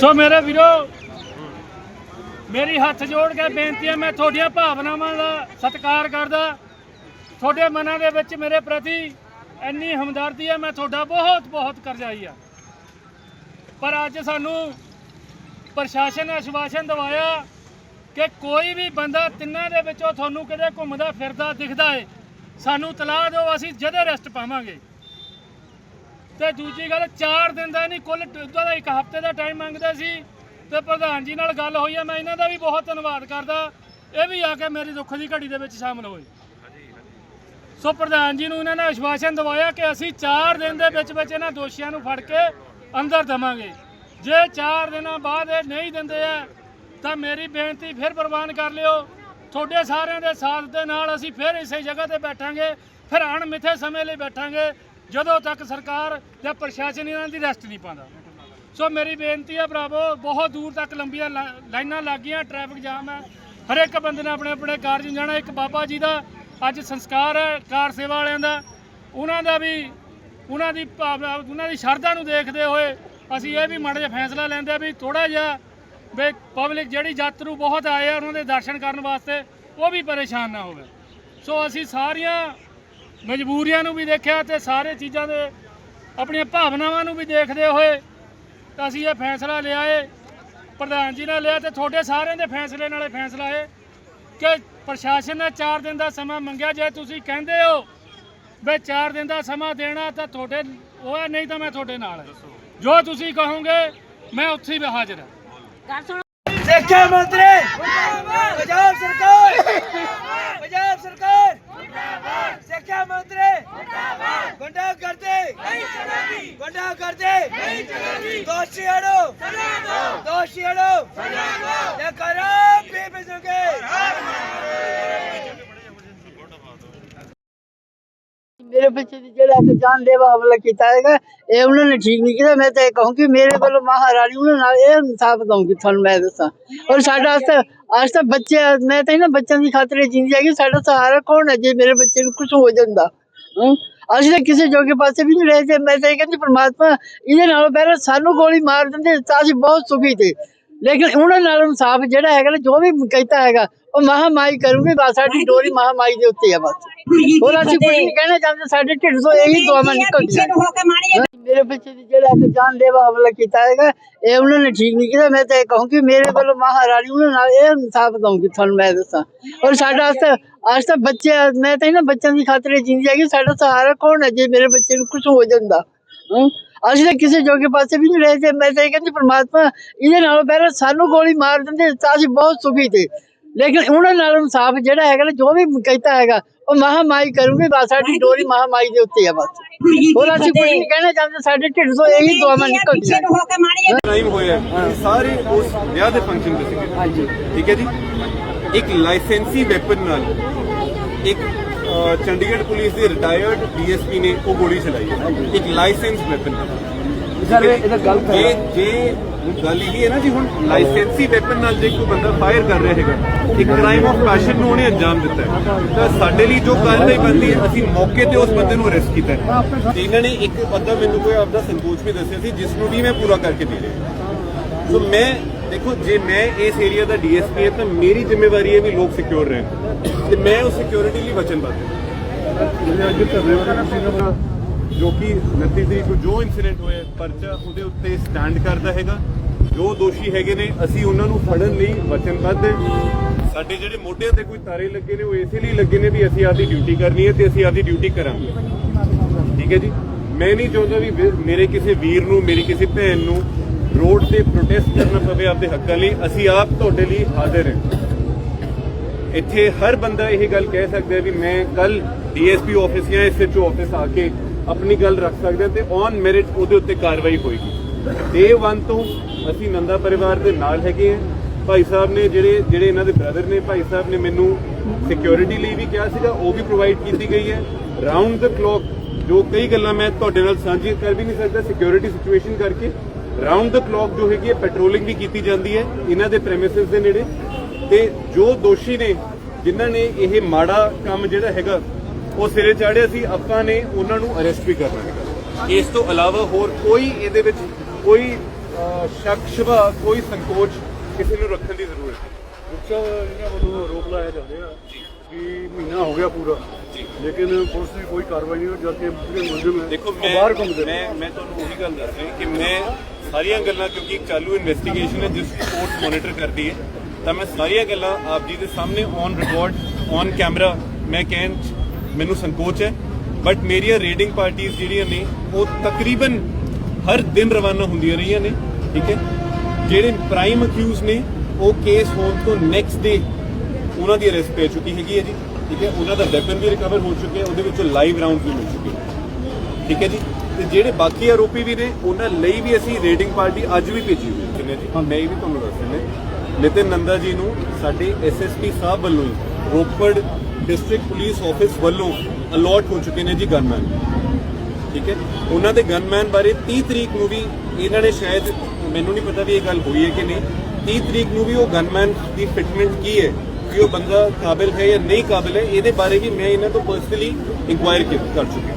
ਸੋ ਮੇਰੇ ਵੀਰੋ, ਮੇਰੀ ਹੱਥ ਜੋੜ ਕੇ ਬੇਨਤੀ ਹੈ, ਮੈਂ ਤੁਹਾਡੀਆਂ ਭਾਵਨਾਵਾਂ ਦਾ ਸਤਿਕਾਰ ਕਰਦਾ। ਤੁਹਾਡੇ ਮਨਾਂ ਦੇ ਵਿੱਚ ਮੇਰੇ ਪ੍ਰਤੀ ਇੰਨੀ ਹਮਦਰਦੀ ਹੈ, ਮੈਂ ਤੁਹਾਡਾ ਬਹੁਤ ਬਹੁਤ ਕਰਜ਼ਾਈ ਆ ਪਰ ਅੱਜ ਸਾਨੂੰ ਪ੍ਰਸ਼ਾਸਨ ਨੇ ਆਸ਼ਵਾਸਨ ਦਿਵਾਇਆ ਕਿ ਕੋਈ ਵੀ ਬੰਦਾ ਤਿੰਨਾਂ ਦੇ ਵਿੱਚੋਂ ਤੁਹਾਨੂੰ ਕਿਤੇ ਘੁੰਮਦਾ, ਫਿਰਦਾ, ਦਿਖਦਾ ਏ, ਸਾਨੂੰ ਤਲਾਹ ਦਿਓ, ਅਸੀਂ ਜਦੇ ਰੈਸਟ ਪਾਵਾਂਗੇ। ਤੇ ਦੂਜੀ ਗੱਲ 4 ਦਿਨ ਦਾ ਨਹੀਂ, ਕੁੱਲ ਉਹਦਾ ਦਾ ਇੱਕ ਹਫ਼ਤੇ ਦਾ ਟਾਈਮ ਮੰਗਦਾ ਸੀ ਤੇ ਪ੍ਰਧਾਨ ਜੀ ਨਾਲ ਗੱਲ ਹੋਈ ਹੈ ਮੈਂ ਇਹਨਾਂ ਦਾ ਵੀ ਬਹੁਤ ਧੰਨਵਾਦ ਕਰਦਾ। ਇਹ ਵੀ ਆ ਕੇ ਮੇਰੀ ਦੁੱਖ ਦੀ ਘੜੀ ਦੇ ਵਿੱਚ ਸ਼ਾਮਲ ਹੋਏ। ਸੋ ਪ੍ਰਧਾਨ ਜੀ ਨੂੰ ਇਹਨਾਂ ਨੇ ਆਸ਼ਵਾਸਨ ਦਿਵਾਇਆ ਕਿ ਅਸੀਂ 4 ਦਿਨ ਦੇ ਵਿੱਚ ਵਿੱਚ ਇਹਨਾਂ ਦੋਸ਼ੀਆਂ ਨੂੰ ਫੜ ਕੇ ਅੰਦਰ ਦਵਾਂਗੇ। ਜੇ 4 ਦਿਨਾਂ ਬਾਅਦ ਇਹ ਨਹੀਂ ਦਿੰਦੇ ਆ, ਤਾਂ ਮੇਰੀ ਬੇਨਤੀ ਫਿਰ ਪ੍ਰਵਾਨ ਕਰ ਲਿਓ। ਤੁਹਾਡੇ ਸਾਰਿਆਂ ਦੇ ਸਾਥ ਦੇ ਨਾਲ ਅਸੀਂ ਫਿਰ ਇਸੇ ਜਗ੍ਹਾ ਤੇ ਬੈਠਾਂਗੇ, ਫਿਰ ਅਣਮਿੱਥੇ ਸਮੇਂ ਲਈ ਬੈਠਾਂਗੇ, ਜਦੋਂ ਤੱਕ ਸਰਕਾਰ ਜਾਂ ਪ੍ਰਸ਼ਾਸਨ ਇਹਨਾਂ ਦੀ ਰੈਸਟ ਨਹੀਂ ਪਾਉਂਦਾ। ਸੋ ਮੇਰੀ ਬੇਨਤੀ ਹੈ ਭਰਾਵੋ, ਬਹੁਤ ਦੂਰ ਤੱਕ ਲੰਬੀਆਂ ਲਾ- ਲਾਈਨਾਂ ਲੱਗੀਆਂ, ਟ੍ਰੈਫਿਕ ਜਾਮ ਹੈ ਹਰ ਇੱਕ ਬੰਦੇ ਨੇ ਆਪਣੇ ਆਪਣੇ ਕਾਰਜ ਨੂੰ ਜਾਣਾ। ਇੱਕ ਬਾਬਾ ਜੀ ਦਾ ਅੱਜ ਸੰਸਕਾਰ ਹੈ, ਕਾਰ ਸੇਵਾ ਵਾਲਿਆਂ ਦਾ। ਉਹਨਾਂ ਦਾ ਵੀ, ਉਹਨਾਂ ਦੀ ਭਾਵਨਾ ਉਹਨਾਂ ਦੀ ਸ਼ਰਧਾ ਨੂੰ ਦੇਖਦੇ ਹੋਏ ਅਸੀਂ ਇਹ ਵੀ ਮਾੜਾ ਜਿਹਾ ਫੈਸਲਾ ਲੈਂਦੇ ਆ ਵੀ ਥੋੜਾ ਜਿਹਾ ਵੀ ਪਬਲਿਕ ਜਿਹੜੀ ਯਾਤਰੂ ਬਹੁਤ ਆਏ ਆ ਉਹਨਾਂ ਦੇ ਦਰਸ਼ਨ ਕਰਨ ਵਾਸਤੇ, ਉਹ ਵੀ ਪਰੇਸ਼ਾਨ ਨਾ ਹੋਵੇ। ਸੋ ਅਸੀਂ ਸਾਰੀਆਂ ਮਜਬੂਰੀਆਂ ਨੂੰ ਵੀ ਦੇਖਿਆ ਤੇ ਸਾਰੇ ਚੀਜ਼ਾਂ ਦੇ, ਆਪਣੀਆਂ ਭਾਵਨਾਵਾਂ ਨੂੰ ਵੀ ਦੇਖਦੇ ਹੋਏ ਤਾਂ ਅਸੀਂ ਇਹ ਫੈਸਲਾ ਲਿਆ ਏ। ਪ੍ਰਧਾਨ ਜੀ ਨੇ ਲਿਆ ਤੇ ਤੁਹਾਡੇ ਸਾਰਿਆਂ ਦੇ ਫੈਸਲੇ ਨਾਲ ਇਹ ਫੈਸਲਾ ਏ ਕਿ ਪ੍ਰਸ਼ਾਸਨ ਨੇ 4 ਦਿਨ ਦਾ ਸਮਾਂ ਮੰਗਿਆ। ਜੇ ਤੁਸੀਂ ਕਹਿੰਦੇ ਹੋ ਵੀ 4 ਦਿਨ ਦਾ ਸਮਾਂ ਦੇਣਾ ਤਾਂ ਤੁਹਾਡੇ, ਉਹ ਹੈ, ਨਹੀਂ ਤਾਂ ਮੈਂ ਤੁਹਾਡੇ ਨਾਲ ਹਾਂ। ਜੋ ਤੁਸੀਂ ਕਹੋਗੇ ਮੈਂ ਉੱਥੇ ਹੀ ਹਾਜ਼ਰ ਹਾਂ। ਗੱਲ ਸਿੱਖਿਆ ਮੰਤਰੀ? ਪੰਜਾਬ ਸਰਕਾਰ ਪੰਜਾਬ ਸਰਕਾਰ ਸਿੱਖਿਆ ਮੰਤਰੀ ਗੁੰਡਾ ਕਰਦੇ ਨਹੀਂ ਚਲੇਗੀ ਗੁੰਡਾ ਕਰਦੇ ਨਹੀਂ ਚਲੇਗੀ ਦੋਸ਼ੀ ਹੜੋ ਸਜ਼ਾ ਦਿਓ ਦੋਸ਼ੀ ਹੜੋ ਸਜ਼ਾ ਦਿਓ ਇਹ ਕਰੋ ਬੇਬਜ਼ੁਗੇ ਮੇਰੇ ਬੱਚੇ ਦੀ ਜਿਹੜਾ ਇੱਕ ਜਾਨਲੇਵਾ ਹਮਲਾ ਕੀਤਾ ਹੈਗਾ, ਇਹ ਉਹਨਾਂ ਨੇ ਠੀਕ ਨਹੀਂ ਕੀਤਾ। ਮੈਂ ਤਾਂ ਇਹ ਕਹੂੰ ਮੇਰੇ ਵੱਲੋਂ ਮਹਾਰਾਣੀ ਉਹਨਾਂ ਨਾਲ ਇਹ ਇਨਸਾਫ ਦਊਂਗੀ, ਤੁਹਾਨੂੰ ਮੈਂ ਦੱਸਾਂ। ਔਰ ਸਾਡਾ ਅੱਜ ਤਾਂ ਬੱਚੇ ਮੈਂ ਤਾਂ ਇਹਨਾਂ ਬੱਚਿਆਂ ਦੀ ਖਾਤਰ ਜਿੰਦੀ ਹੈਗੀ ਸਾਡਾ ਸਹਾਰਾ ਕੌਣ ਹੈ ਜੇ ਮੇਰੇ ਬੱਚੇ ਨੂੰ ਕੁਝ ਹੋ ਜਾਂਦਾ? ਅਸੀਂ ਤਾਂ ਕਿਸੇ ਜੋਗੇ ਪਾਸੇ ਵੀ ਨਹੀਂ ਰਹੇ ਤੇ ਮੈਂ ਤਾਂ ਇਹ ਕਹਿੰਦੀ, ਪਰਮਾਤਮਾ ਇਹਦੇ ਨਾਲੋਂ ਪਹਿਲਾਂ ਸਾਨੂੰ ਗੋਲੀ ਮਾਰ ਦਿੰਦੇ ਤਾਂ ਅਸੀਂ ਬਹੁਤ ਸੁਖੀ ਤੇ। ਲੇਕਿਨ ਉਹਨਾਂ ਨਾਲ ਇਨਸਾਫ ਜਿਹੜਾ ਹੈਗਾ ਨਾ ਜੋ ਵੀ ਕੀਤਾ ਹੈਗਾ ਉਹ ਮਹਾਮਾਈ ਕਰੂਗੀ ਬਸ ਸਾਡੀ ਡੋਰੀ ਮਹਾਮਾਈ ਦੇ ਉੱਤੇ ਆ ਬਸ। ਹੋਰ ਅਸੀਂ ਕੁਝ ਨਹੀਂ ਕਹਿਣਾ ਚਾਹੁੰਦੇ ਸਾਡੇ ਢਿੱਡ ਤੋਂ ਇਹੀ ਦੁਆਵਾਂ ਨਿਕਲਦੀਆਂ ਕੇ ਮੇਰੇ ਬੱਚੇ ਦੀ ਜਿਹੜਾ ਇੱਕ ਜਾਨਲੇਵਾ ਹਮਲਾ ਕੀਤਾ ਹੈਗਾ ਇਹ ਉਹਨਾਂ ਨੇ ਠੀਕ ਨਹੀਂ ਕੀਤਾ ਮੈਂ ਤਾਂ ਇਹ ਕਹੂੰ ਕਿ ਮੇਰੇ ਵੱਲੋਂ ਮਹਾਰਾਣੀ ਉਹਨਾਂ ਨਾਲ ਇਹ ਇਨਸਾਫ ਦਊਂਗੀ ਤੁਹਾਨੂੰ ਮੈਂ ਦੱਸਾਂ। ਔਰ ਸਾਡਾ ਅੱਜ ਤਾਂ ਅੱਜ ਤਾਂ ਬੱਚੇ ਮੈਂ ਤਾਂ ਇਹਨਾਂ ਬੱਚਿਆਂ ਦੀ ਖਾਤਰ ਇਹ ਜਿੰਦੀ ਹੈਗੀ ਸਾਡਾ ਸਹਾਰਾ ਕੌਣ ਹੈ ਜੇ ਮੇਰੇ ਬੱਚੇ ਨੂੰ ਕੁਝ ਹੋ ਜਾਂਦਾ? ਅਸੀਂ ਤਾਂ ਕਿਸੇ ਜੋਗੇ ਪਾਸੇ ਵੀ ਨਹੀਂ ਰਹੇ ਤੇ ਮੈਂ ਤਾਂ ਇਹ ਕਹਿੰਦੀ ਪ੍ਰਮਾਤਮਾ ਇਹਦੇ ਨਾਲੋਂ ਪਹਿਲਾਂ ਸਾਨੂੰ ਗੋਲੀ ਮਾਰ ਦਿੰਦੇ ਤਾਂ ਅਸੀਂ ਬਹੁਤ ਸੁਖੀ ਤੇ ਲੇਕਿਨ ਉਹਨਾਂ ਨਾਲ ਇਨਸਾਫ ਜਿਹੜਾ ਹੈਗਾ ਨਾ ਜੋ ਵੀ ਕੀਤਾ ਹੈਗਾ ਉਹ ਮਹਾਮਾਈ ਕਰੂਗੀ ਬਸ ਸਾਡੀ ਡੋਰੀ ਮਹਾਮਾਈ ਦੇ ਉੱਤੇ ਆ ਬਸ। ਹੋਰ ਅਸੀਂ ਕੁਝ ਨਹੀਂ ਕਹਿਣਾ ਚਾਹੁੰਦੇ ਸਾਡੇ ਢਿੱਡ ਤੋਂ ਇਹੀ ਦੁਆਵਾਂ ਨਿਕਲਦੀਆਂ। ਟਾਈਮ ਹੋਇਆ ਸਾਰੇ ਉਸ ਵਿਆਹ ਦੇ ਫੰਕਸ਼ਨ ਤੇ ਸੀਗੇ। ਹਾਂਜੀ। ਠੀਕ ਹੈ ਜੀ? ਇੱਕ ਲਾਇਸੈਂਸੀ ਵੈਪਨ ਨਾਲ ਇੱਕ ਚੰਡੀਗੜ੍ਹ ਪੁਲਿਸ ਦੇ ਰਿਟਾਇਰਡ ਡੀਐਸਪੀ ਨੇ ਉਹ ਗੋਲੀ ਚਲਾਈ ਹੈ। ਇੱਕ ਲਾਇਸੈਂਸ ਵੈਪਨ ਸਰ ਇਹਦਾ ਗਲਤ ਹੈ। ਜੇ ਗੱਲ ਇਹ ਹੈ ਨਾ ਜੀ ਹੁਣ ਲਾਇਸੈਂਸੀ ਵੈਪਨ ਨਾਲ ਜੇ ਕੋਈ ਬੰਦਾ ਫਾਇਰ ਕਰ ਰਿਹਾ ਹੈਗਾ ਇੱਕ ਕ੍ਰਾਈਮ ਆਫ ਪੈਸ਼ਨ ਨੂੰ ਉਹਨੇ ਅੰਜਾਮ ਦਿੱਤਾ ਹੈ। ਤਾਂ ਸਾਡੇ ਲਈ ਜੋ ਕਾਰਵਾਈ ਬਣਦੀ ਹੈ ਅਸੀਂ ਮੌਕੇ ਤੇ ਉਸ ਬੰਦੇ ਨੂੰ ਅਰੈਸਟ ਕੀਤਾ ਹੈ। ਤੇ ਇਹਨਾਂ ਨੇ ਇੱਕ ਬੰਦਾ ਮੈਨੂੰ ਕੋਈ ਆਪਦਾ ਸੰਕੋਚ ਵੀ ਦੱਸਿਆ ਸੀ ਜਿਸ ਨੂੰ ਵੀ ਮੈਂ ਪੂਰਾ ਕਰਕੇ ਦੇ ਰਿਹਾ ਸੋ ਮੈਂ ਦੇਖੋ ਜੇ ਮੈਂ ਇਸ ਏਰੀਆ ਦਾ ਡੀਐਸਪੀ ਹਾਂ ਤਾਂ ਮੇਰੀ ਜ਼ਿੰਮੇਵਾਰੀ ਹੈ ਵੀ ਲੋਕ ਸਿਕਿਉਰ ਰਹਿਣ। ਤੇ ਮੈਂ ਉਸ ਸਿਕਿਉਰਿਟੀ ਲਈ ਵਚਨਬੱਧ ਹਾਂ। ਜਿਵੇਂ ਅੱਜ ਧਰਨੇ ਵਾਲਾ ਸੀਗਾ ਜੋ ਕਿ 29 ਤਰੀਕ ਨੂੰ ਜੋ ਇਨਸੀਡੈਂਟ ਹੋਇਆ, ਪਰਚਾ ਉਹਦੇ ਉੱਤੇ ਸਟੈਂਡ ਕਰਦਾ ਹੈਗਾ। ਜੋ ਦੋਸ਼ੀ ਹੈਗੇ ਨੇ, ਅਸੀਂ ਉਹਨਾਂ ਨੂੰ ਫੜਨ ਲਈ ਵਚਨਬੱਧ ਹਾਂ। ਸਾਡੇ ਜਿਹੜੇ ਮੋਢਿਆਂ ਤੇ ਕੋਈ ਤਾਰੇ ਲੱਗੇ ਨੇ, ਉਹ ਇਸੇ ਲਈ ਲੱਗੇ ਨੇ ਵੀ ਅਸੀਂ ਆਪਦੀ ਡਿਊਟੀ ਕਰਨੀ ਹੈ ਤੇ ਅਸੀਂ ਆਪਦੀ ਡਿਊਟੀ ਕਰਾਂਗੇ। ਠੀਕ ਹੈ ਜੀ? ਮੈਂ ਨਹੀਂ ਚਾਹੁੰਦਾ ਵੀ ਵੀ ਮੇਰੇ ਕਿਸੇ ਵੀਰ ਨੂੰ, ਮੇਰੀ ਕਿਸੇ ਭੈਣ ਨੂੰ ਰੋਡ ਤੇ ਪ੍ਰੋਟੈਸਟ ਕਰਨਾ ਪਵੇ ਆਪਦੇ ਹੱਕਾਂ ਲਈ। ਅਸੀਂ ਆਪ ਤੁਹਾਡੇ ਲਈ ਹਾਜ਼ਰ ਹਾਂ। ਇੱਥੇ ਹਰ ਬੰਦਾ ਇਹ ਗੱਲ ਕਹਿ ਸਕਦਾ ਵੀ ਮੈਂ ਕੱਲ ਡੀਐਸਪੀ ਆਫਿਸ ਜਾਂ ਐਸਐਚਓ ਆਫਿਸ ਆ ਕੇ ਆਪਣੀ ਗੱਲ ਰੱਖ ਸਕਦਾ ਤੇ ਔਨ ਮੈਰਿਟ ਉਹਦੇ ਉੱਤੇ ਕਾਰਵਾਈ ਹੋਏਗੀ। ਡੇ 1 ਤੋਂ ਅਸੀਂ ਨੰਦਾ ਪਰਿਵਾਰ ਦੇ ਨਾਲ ਹੈਗੇ ਹਾਂ। ਭਾਈ ਸਾਹਿਬ ਨੇ ਜਿਹੜੇ ਜਿਹੜੇ ਇਹਨਾਂ ਦੇ ਬ੍ਰਦਰ ਨੇ, ਭਾਈ ਸਾਹਿਬ ਨੇ ਮੈਨੂੰ ਸਿਕਿਉਰਿਟੀ ਲਈ ਵੀ ਕਿਹਾ ਸੀਗਾ, ਉਹ ਵੀ ਪ੍ਰੋਵਾਈਡ ਕੀਤੀ ਗਈ ਹੈ। ਰਾਉਂਡ ਦ ਕਲੌਕ ਜੋ ਕਈ ਗੱਲਾਂ ਮੈਂ ਤੁਹਾਡੇ ਨਾਲ ਸਾਂਝੀਆਂ ਕਰ ਵੀ ਨਹੀਂ ਸਕਦਾ ਸਿਕਿਉਰਿਟੀ ਸਿਚੁਏਸ਼ਨ ਕਰਕੇ ਰਾਉਂਡ ਦ ਕਲੌਕ ਜੋ ਹੈਗੀ ਹੈ ਪੈਟਰੋਲਿੰਗ ਵੀ ਕੀਤੀ ਜਾਂਦੀ ਹੈ। ਇਹਨਾਂ ਦੇ ਪ੍ਰੈਮਿਸਿਸ ਦੇ ਨੇੜੇ। ਤੇ ਜੋ ਦੋਸ਼ੀ ਨੇ ਜਿਨ੍ਹਾਂ ਨੇ ਇਹ ਮਾੜਾ ਕੰਮ ਜਿਹੜਾ ਹੈਗਾ ਉਹ ਸਿਰੇ ਚਾੜਿਆ ਸੀ ਆਪਾਂ ਨੇ ਉਹਨਾਂ ਨੂੰ ਅਰੈਸਟ ਵੀ ਕਰਨਾ ਹੈਗਾ। ਇਸ ਤੋਂ ਇਲਾਵਾ ਹੋਰ ਕੋਈ ਇਹਦੇ ਵਿੱਚ ਕੋਈ ਸ਼ੱਕ ਸ਼ਬਾ ਕੋਈ ਸੰਕੋਚ ਕਿਸੇ ਨੂੰ ਰੱਖਣ ਦੀ ਜ਼ਰੂਰਤ ਹੈ ਉੱਚਾ ਇਹਨਾਂ ਵੱਲੋਂ ਆਰੋਪ ਲਾਇਆ ਜਾਂਦੇ ਆ ਕਿ ਮਹੀਨਾ ਹੋ ਗਿਆ ਪੂਰਾ। ਲੇਕਿਨ ਪੁਲਿਸ ਦੀ ਕੋਈ ਕਾਰਵਾਈ ਨਹੀਂ ਜਦ ਕਿ ਮੁਲਜ਼ਮ ਹੈ ਦੇਖੋ ਮੈਂ ਬਾਹਰ ਘੁੰਮਦੇ ਨੇ ਮੈਂ ਮੈਂ ਤੁਹਾਨੂੰ ਉਹੀ ਗੱਲ ਦੱਸ ਰਿਹਾ ਕਿ ਮੈਂ ਸਾਰੀਆਂ ਗੱਲਾਂ ਕਿਉਂਕਿ ਚਾਲੂ ਇਨਵੈਸਟੀਗੇਸ਼ਨ ਹੈ ਜਿਸ ਕੋਰਟ ਮੋਨੀਟਰ ਕਰਦੀ ਹੈ। ਤਾਂ ਮੈਂ ਸਾਰੀਆਂ ਗੱਲਾਂ ਆਪ ਜੀ ਦੇ ਸਾਹਮਣੇ ਔਨ ਰਿਕਾਰਡ ਔਨ ਕੈਮਰਾ ਮੈਂ ਕਹਿਣ ਮੈਨੂੰ ਸੰਕੋਚ ਹੈ ਬਟ ਮੇਰੀਆਂ ਰੇਡਿੰਗ ਪਾਰਟੀਆਂ ਜਿਹੜੀਆਂ ਨੇ ਉਹ ਤਕਰੀਬਨ ਹਰ ਦਿਨ ਰਵਾਨਾ ਹੁੰਦੀਆਂ ਰਹੀਆਂ ਨੇ ਠੀਕ ਹੈ? ਜਿਹੜੇ ਪ੍ਰਾਈਮ ਅਕਿਊਜ਼ ਨੇ ਉਹ ਕੇਸ ਹੋਣ ਤੋਂ ਨੈਕਸਟ ਡੇ ਉਹਨਾਂ ਦੀ ਅਰੈਸਟ ਪੈ ਚੁੱਕੀ ਹੈਗੀ ਹੈ ਜੀ ਠੀਕ ਹੈ? ਉਹਨਾਂ ਦਾ ਵੈਪਨ ਵੀ ਰਿਕਵਰ ਹੋ ਚੁੱਕਿਆ ਉਹਦੇ ਵਿੱਚੋਂ ਲਾਈਵ ਰਾਉਂਡ ਵੀ ਮਿਲ ਚੁੱਕੇ। ਠੀਕ ਹੈ ਜੀ? ਤੇ ਜਿਹੜੇ ਬਾਕੀ ਆਰੋਪੀ ਵੀ ਨੇ ਉਹਨਾਂ ਲਈ ਵੀ ਅਸੀਂ ਰੇਡਿੰਗ ਪਾਰਟੀ ਅੱਜ ਵੀ ਭੇਜੀ ਹੋਈ ਹੈ ਜੀ? ਮੈਂ ਇਹ ਵੀ ਤੁਹਾਨੂੰ ਦੱਸ ਦਿੰਦਾ। ਨਿਤਿਨ ਨੰਦਾ ਜੀ ਨੂੰ ਸਾਡੇ ਐਸਐਸਪੀ ਸਾਹਿਬ ਵੱਲੋਂ ਰੋਪੜ ਡਿਸਟ੍ਰਿਕਟ ਪੁਲਿਸ ਆਫਿਸ ਵੱਲੋਂ ਅਲਾਟ ਹੋ ਚੁੱਕੇ ਨੇ ਜੀ ਗਨਮੈਨ। ਠੀਕ ਹੈ? ਉਹਨਾਂ ਦੇ ਗਨਮੈਨ ਬਾਰੇ 30 ਤਰੀਕ ਨੂੰ ਵੀ ਇਹਨਾਂ ਨੇ ਸ਼ਾਇਦ, ਮੈਨੂੰ ਨਹੀਂ ਪਤਾ ਵੀ ਇਹ ਗੱਲ ਹੋਈ ਹੈ ਕਿ ਨਹੀਂ 30 ਤਰੀਕ ਨੂੰ ਵੀ ਉਹ ਗਨਮੈਨ ਦੀ ਫਿਟਮੈਂਟ ਕੀ ਹੈ ਕਿ ਉਹ ਬੰਦਾ ਕਾਬਿਲ ਹੈ ਜਾਂ ਨਹੀਂ ਕਾਬਿਲ ਹੈ, ਇਹਦੇ ਬਾਰੇ ਵੀ ਮੈਂ ਇਹਨਾਂ ਤੋਂ ਪਰਸਨਲੀ ਇਨਕੁਆਇਰ ਕਰ ਚੁੱਕਿਆ